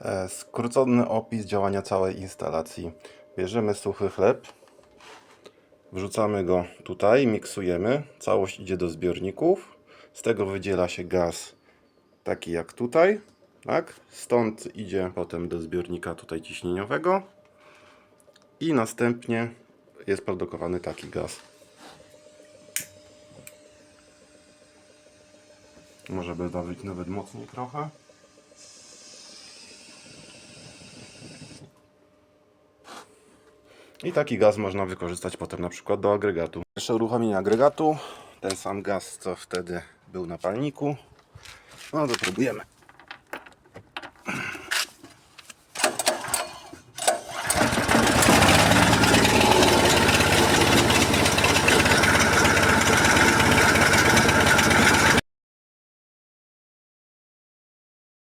E, Skrócony opis działania całej instalacji. Bierzemy suchy chleb, wrzucamy go tutaj, miksujemy, całość idzie do zbiorników, z tego wydziela się gaz taki jak tutaj, tak? Stąd idzie potem do zbiornika tutaj ciśnieniowego i następnie jest produkowany taki gaz. Może by dawać nawet mocniej trochę. I taki gaz można wykorzystać potem na przykład do agregatu. Jeszcze uruchomienie agregatu. Ten sam gaz, co wtedy był na palniku. No to próbujemy.